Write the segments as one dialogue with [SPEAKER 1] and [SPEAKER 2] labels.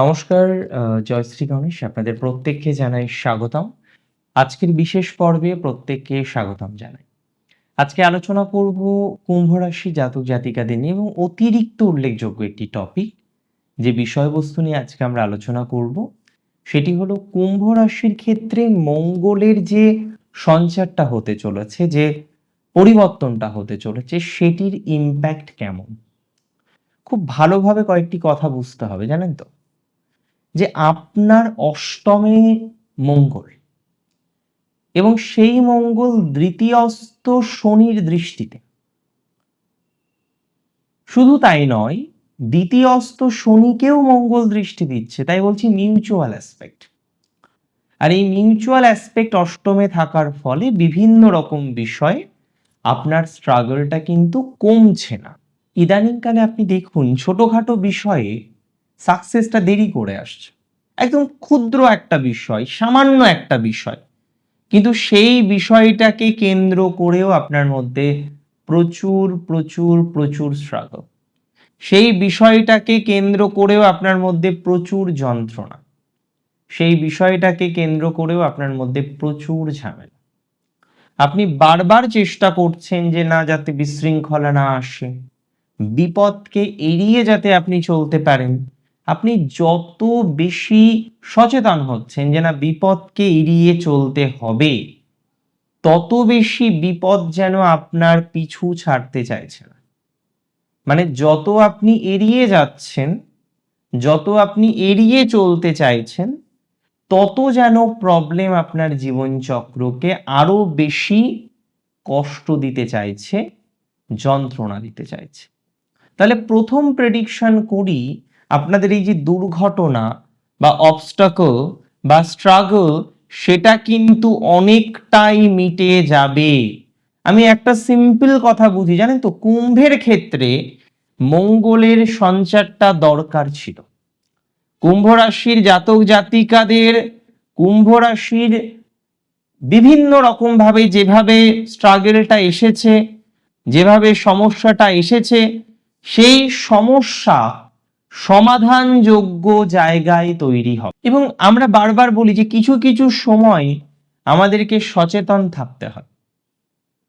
[SPEAKER 1] নমস্কার জয়শ্রী গণেশ, আপনাদের প্রত্যেককে জানাই স্বাগতম। আজকের বিশেষ পর্বে প্রত্যেককে স্বাগতম জানাই। আজকে আলোচনা করব কুম্ভ রাশি জাতক জাতিকাদের নিয়ে এবং অতিরিক্ত উল্লেখযোগ্য একটি টপিক যে বিষয়বস্তু নিয়ে আজকে আমরা আলোচনা করব। সেটি হলো কুম্ভ রাশির ক্ষেত্রে মঙ্গলের যে সঞ্চারটা হতে চলেছে, যে পরিবর্তনটা হতে চলেছে, সেটির ইম্প্যাক্ট কেমন? খুব ভালোভাবে কয়েকটি কথা বুঝতে হবে, জানেন তো? যে আপনার অষ্টমে মঙ্গল। এবং সেই মঙ্গল দ্বিতীয়স্ত শনির দৃষ্টিতে। শুধু তাই নয় দ্বিতীয়স্ত শনিকেও মঙ্গল দৃষ্টি দিচ্ছে, তাই বলছি মিউচুয়াল অ্যাসপেক্ট আর এই মিউচুয়াল অ্যাসপেক্ট অষ্টমে থাকার ফলে বিভিন্ন রকম বিষয়ে আপনার স্ট্রাগলটা কিন্তু কমছে না। ইদানিংকালে আপনি দেখুন, ছোটখাটো বিষয়ে সাকসেসটা দেরি করে আসছে। একদম ক্ষুদ্র একটা বিষয়, সামান্য একটা বিষয়। কিন্তু সেই বিষয়টাকে কেন্দ্র করেও আপনার মধ্যে প্রচুর প্রচুর প্রচুর স্ট্রাগল সেই বিষয়টাকে কেন্দ্র করেও আপনার মধ্যে প্রচুর যন্ত্রণা। সেই বিষয়টাকে কেন্দ্র করেও আপনার মধ্যে প্রচুর ঝামেলা। আপনি বারবার চেষ্টা করছেন যে না যাতে বিশৃঙ্খলা না আসে। বিপদকে এড়িয়ে যাতে আপনি চলতে পারেন আপনি যত বেশি সচেতন হচ্ছেন যে না, বিপদকে এড়িয়ে চলতে হবে, তত বেশি বিপদ যেন আপনার পিছু ছাড়তে চাইছে না। মানে যত আপনি এড়িয়ে যাচ্ছেন, যত আপনি এড়িয়ে চলতে চাইছেন, তত যেন প্রবলেম আপনার জীবনচক্রকে আরও বেশি কষ্ট দিতে চাইছে, যন্ত্রণা দিতে চাইছে। তাহলে প্রথম প্রেডিকশন করি আপনাদের এই যে দুর্ঘটনা বা অবস্টাকল বা স্ট্রাগল সেটা কিন্তু অনেকটাই মিটে যাবে। আমি একটা সিম্পল কথা বুঝি, জানেন তো? কুম্ভের ক্ষেত্রে মঙ্গলের সঞ্চারটা দরকার ছিল। কুম্ভ রাশির জাতক জাতিকাদের কুম্ভ রাশির বিভিন্ন রকম ভাবে যেভাবে স্ট্রাগলটা এসেছে, যেভাবে সমস্যাটা এসেছে, সেই সমস্যা সমাধানযোগ্য জায়গায় তৈরি হবে এবং আমরা বারবার বলি যে কিছু কিছু সময় আমাদেরকে সচেতন থাকতে হয়।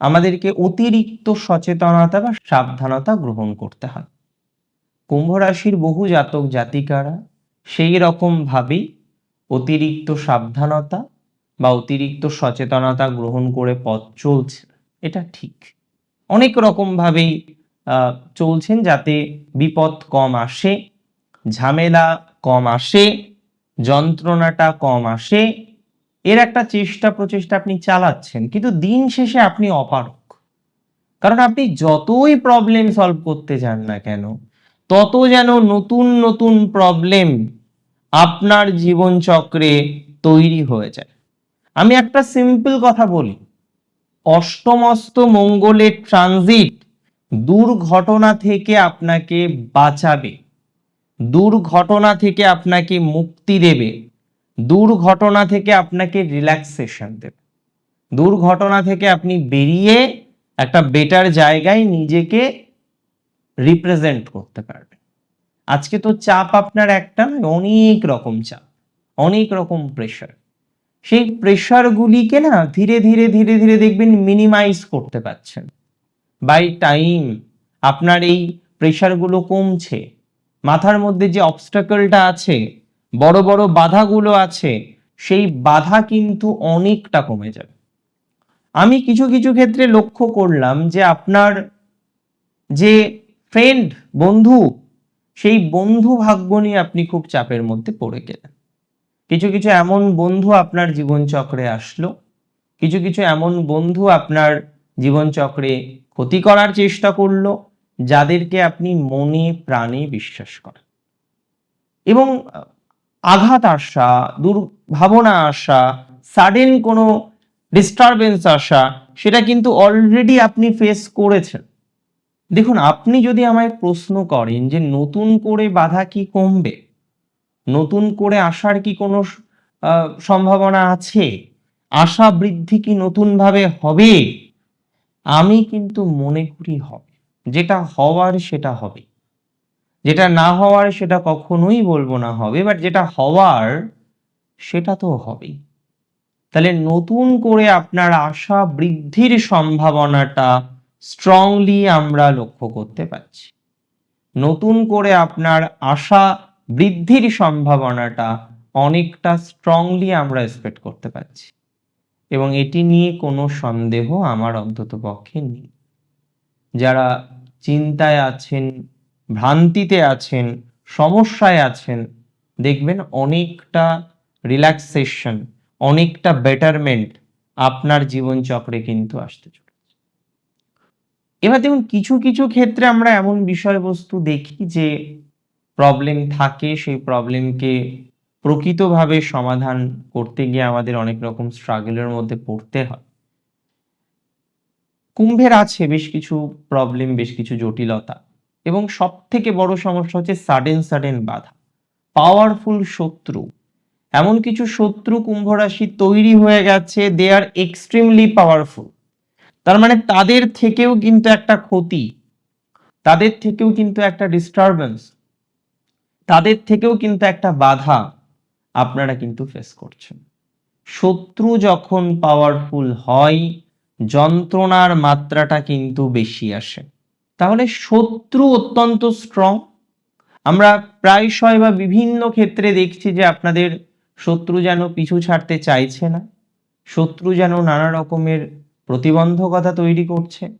[SPEAKER 1] আমাদেরকে অতিরিক্ত সচেতনতা বা সাবধানতা গ্রহণ করতে হয়। কুম্ভ রাশির বহু জাতক জাতিকারা সেই রকম ভাবেই অতিরিক্ত সাবধানতা বা অতিরিক্ত সচেতনতা গ্রহণ করে পথ চলছে। এটা ঠিক। অনেক রকম ভাবেই আহ, চলছেন যাতে বিপদ কম আসে। ঝামেলা কম আসে, যন্ত্রণাটা কম আসে, এর একটা চেষ্টা প্রচেষ্টা আপনি চালাচ্ছেন, কিন্তু দিন শেষে আপনি অপারক কারণ আপনি যতই প্রবলেম সলভ করতে যান না কেন, তত যেন নতুন নতুন প্রবলেম আপনার জীবনচক্রে তৈরি হয়ে যায়। আমি একটা সিম্পল কথা বলি, অষ্টমস্ত মঙ্গলের ট্রানজিট দুর্ঘটনা থেকে আপনাকে বাঁচাবে। দুর্ঘটনা থেকে আপনাকে মুক্তি দেবে। দুর্ঘটনা থেকে আপনাকে রিল্যাক্সেশন দেবে। দুর্ঘটনা থেকে আপনি বেরিয়ে একটা বেটার জায়গায় নিজেকে রিপ্রেজেন্ট করতে পারবেন। আজকে তো চাপ আপনার একটা নয়, অনেক রকম চাপ, অনেক রকম প্রেশার সেই প্রেশারগুলিকে না ধীরে ধীরে ধীরে ধীরে দেখবেন মিনিমাইজ করতে পারছেন। বাই টাইম আপনার এই প্রেশারগুলো কমছে। মাথার মধ্যে যে অবস্টাকলটা আছে, বড় বড় বাধাগুলো আছে, সেই বাধা কিন্তু অনেকটা কমে যাবে। আমি কিছু কিছু ক্ষেত্রে লক্ষ্য করলাম যে আপনার যে ফ্রেন্ড বন্ধু, সেই বন্ধু ভাগ্য নিয়ে আপনি খুব চাপের মধ্যে পড়ে গেলেন। কিছু কিছু এমন বন্ধু আপনার জীবনচক্রে আসলো, কিছু কিছু এমন বন্ধু আপনার জীবনচক্রে ক্ষতি করার চেষ্টা করল যাদেরকে আপনি মনে প্রাণে বিশ্বাস করেন। এবং আঘাত আসা, দুর্ভাবনা আসা সাডেন কোনো ডিস্টারবেন্স আসা, সেটা কিন্তু অলরেডি আপনি ফেস করেছেন। দেখুন, আপনি যদি আমায় প্রশ্ন করেন যে নতুন করে বাধা কি কমবে? নতুন করে আসার কি কোনো সম্ভাবনা আছে? আশা বৃদ্ধি কি নতুনভাবে হবে? আমি কিন্তু মনে করি হবে। যেটা হওয়ার সেটা হবে। যেটা না হওয়ার সেটা কখনোই বলব না হবে বাট যেটা হওয়ার সেটা তো হবেই। তাহলে নতুন করে আপনার আশা বৃদ্ধির সম্ভাবনাটা স্ট্রংলি আমরা লক্ষ্য করতে পারছি। নতুন করে আপনার আশা বৃদ্ধির সম্ভাবনাটা অনেকটা স্ট্রংলি আমরা এক্সপেক্ট করতে পারছি। এবং এটি নিয়ে কোনো সন্দেহ আমার অন্তত পক্ষে নেই। যারা চিন্তায় আছেন, ভ্রান্তিতে আছেন, সমস্যায় আছেন, দেখবেন অনেকটা রিল্যাক্সেশন অনেকটা বেটারমেন্ট আপনার জীবনচক্রে কিন্তু আসতে চলেছে। এবার দেখুন, কিছু কিছু ক্ষেত্রে আমরা এমন বিষয়বস্তু দেখি যে প্রবলেম থাকে, সেই প্রবলেমকে প্রকৃতভাবে সমাধান করতে গিয়ে আমাদের অনেক রকম স্ট্রাগলের মধ্যে পড়তে হয়। কুম্ভের আছে বেশ কিছু প্রবলেম বেশ কিছু জটিলতা এবং সব থেকে বড় সমস্যা হচ্ছে সাডেন সাডেন বাধা। পাওয়ারফুল শত্রু। এমন কিছু শত্রু কুম্ভ রাশি তৈরি হয়ে গেছে দে আর এক্সট্রিমলি পাওয়ারফুল তার মানে তাদের থেকেও কিন্তু একটা ক্ষতি, তাদের থেকেও কিন্তু একটা ডিস্টারবেন্স তাদের থেকেও কিন্তু একটা বাধা আপনারা কিন্তু ফেস করছেন। শত্রু যখন পাওয়ারফুল হয় যন্ত্রণার মাত্রাটা কিন্তু বেশি আসে। তাহলে শত্রু অত্যন্ত স্ট্রং আমরা প্রায়শই বা বিভিন্ন ক্ষেত্রে দেখছি যে আপনাদের শত্রু যেন পিছু ছাড়তে চাইছে না। শত্রু যেন নানা রকমের প্রতিবন্ধকতা তৈরি করছে।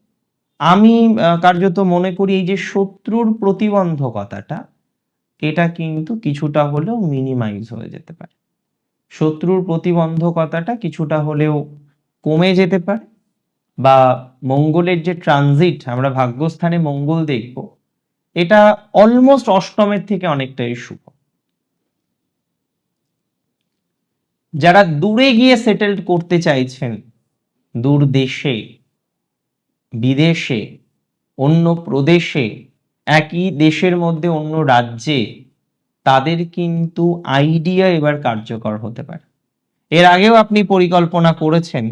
[SPEAKER 1] আমি কার্যত মনে করি এই যে শত্রুর প্রতিবন্ধকতাটা, এটা কিন্তু কিছুটা হলেও মিনিমাইজ হয়ে যেতে পারে। শত্রুর প্রতিবন্ধকতাটা কিছুটা হলেও কমে যেতে পারে। বা মঙ্গলের যে ট্রানজিট আমরা ভাগ্যস্থানে মঙ্গল দেখব, এটা অলমোস্ট অষ্টমের থেকে অনেকটাই শুভ। যারা দূরে গিয়ে সেটেলড করতে চাইছেন, দূর দেশে, বিদেশে, অন্য প্রদেশে, একই দেশের মধ্যে অন্য রাজ্যে, তাদের কিন্তু আইডিয়া এবার কার্যকর হতে পারে। এর আগেও আপনি পরিকল্পনা করেছেন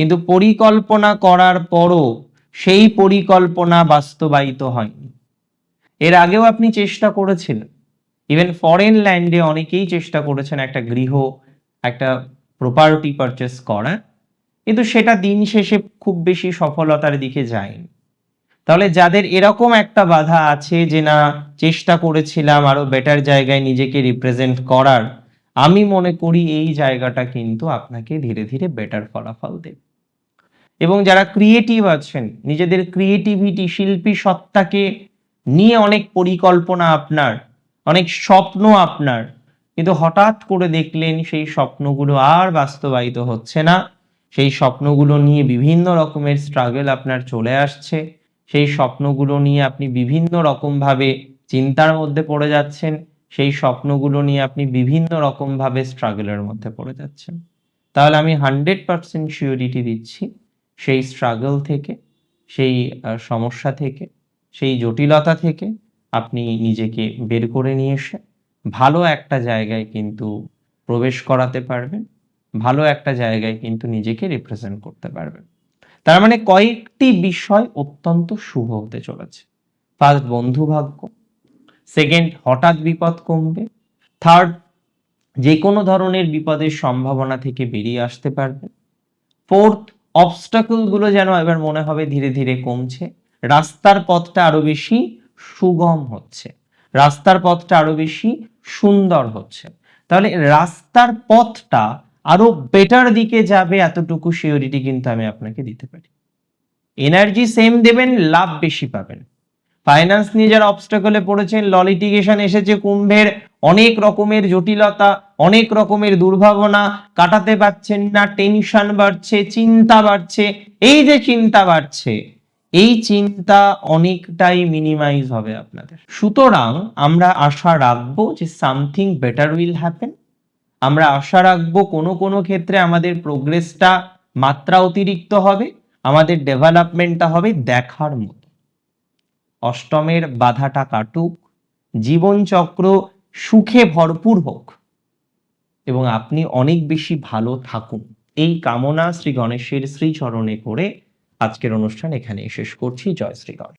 [SPEAKER 1] কিন্তু পরিকল্পনা করার পরও সেই পরিকল্পনা বাস্তবায়িত হয়নি। এর আগেও আপনি চেষ্টা করেছিলেন। ইভেন ফরেন ল্যান্ডে অনেকেই চেষ্টা করেছেন একটা গৃহ, একটা প্রপার্টি পারচেস করা। কিন্তু সেটা দিন শেষে খুব বেশি সফলতার দিকে যায়নি। তাহলে যাদের এরকম একটা বাধা আছে যে, না, চেষ্টা করেছিলাম আরও বেটার জায়গায় নিজেকে রিপ্রেজেন্ট করার, আমি মনে করি এই জায়গাটা কিন্তু আপনাকে ধীরে ধীরে বেটার ফলাফল দেবে। এবং যারা ক্রিয়েটিভ আছেন, নিজেদের ক্রিয়েটিভিটি শিল্পী সত্তাকে নিয়ে অনেক পরিকল্পনা আপনার, অনেক স্বপ্ন আপনার। কিন্তু হঠাৎ করে দেখলেন সেই স্বপ্নগুলো আর বাস্তবায়িত হচ্ছে না। সেই স্বপ্নগুলো নিয়ে বিভিন্ন রকমের স্ট্রাগল আপনার চলে আসছে। সেই স্বপ্নগুলো নিয়ে আপনি বিভিন্ন রকমভাবে চিন্তার মধ্যে পড়ে যাচ্ছেন। সেই স্বপ্নগুলো নিয়ে আপনি বিভিন্ন রকমভাবে স্ট্রাগলের মধ্যে পড়ে যাচ্ছেন। তাহলে আমি হান্ড্রেড পার্সেন্ট শিওরিটি দিচ্ছি। সেই স্ট্রাগল থেকে, সেই সমস্যা থেকে, সেই জটিলতা থেকে আপনি নিজেকে বের করে নিয়ে এসে ভালো একটা জায়গায় কিন্তু প্রবেশ করাতে পারবেন, ভালো একটা জায়গায় কিন্তু নিজেকে রিপ্রেজেন্ট করতে পারবেন। তার মানে কয়েকটি বিষয় অত্যন্ত শুভ হতে চলেছে। ফার্স্ট বন্ধু ভাগ্য। সেকেন্ড হঠাৎ বিপদ কমবে। থার্ড যে কোনো ধরনের বিপদের সম্ভাবনা থেকে বেরিয়ে আসতে পারবেন। ফোর্থ অবস্টাকলগুলো যেন এবার মনে হবে ধীরে ধীরে কমছে। রাস্তার পথটা আরও বেশি সুগম হচ্ছে। রাস্তার পথটা আরও বেশি সুন্দর হচ্ছে। তাহলে রাস্তার পথটা আরও বেটার দিকে যাবে এতটুকু সিওরিটি কিন্তু আমি আপনাকে দিতে পারি। এনার্জি সেম দেবেন, লাভ বেশি পাবেন। ফাইন্যান্স নিয়ে যারা অবস্টাকলে পড়েছেন ললিটিগেশন এসেছে, কুম্ভের অনেক রকমের জটিলতা অনেক রকমের দুর্ভাবনা কাটাতে পারছেন না টেনশন বাড়ছে, চিন্তা বাড়ছে। এই যে চিন্তা বাড়ছে, এই চিন্তা অনেকটাই মিনিমাইজ হবে আপনাদের। সুতরাং আমরা আশা রাখব যে সামথিং বেটার উইল হ্যাপেন আমরা আশা রাখব কোনো কোনো ক্ষেত্রে আমাদের প্রোগ্রেসটা মাত্রা অতিরিক্ত হবে, আমাদের ডেভেলপমেন্টটা হবে দেখার মতো। অষ্টমের বাধাটা কাটুক, জীবনচক্র সুখে ভরপুর হোক। এবং আপনি অনেক বেশি ভালো থাকুন। এই কামনা শ্রী গণেশের শ্রীচরণে করে আজকের অনুষ্ঠান এখানে শেষ করছি। জয় শ্রী গণেশ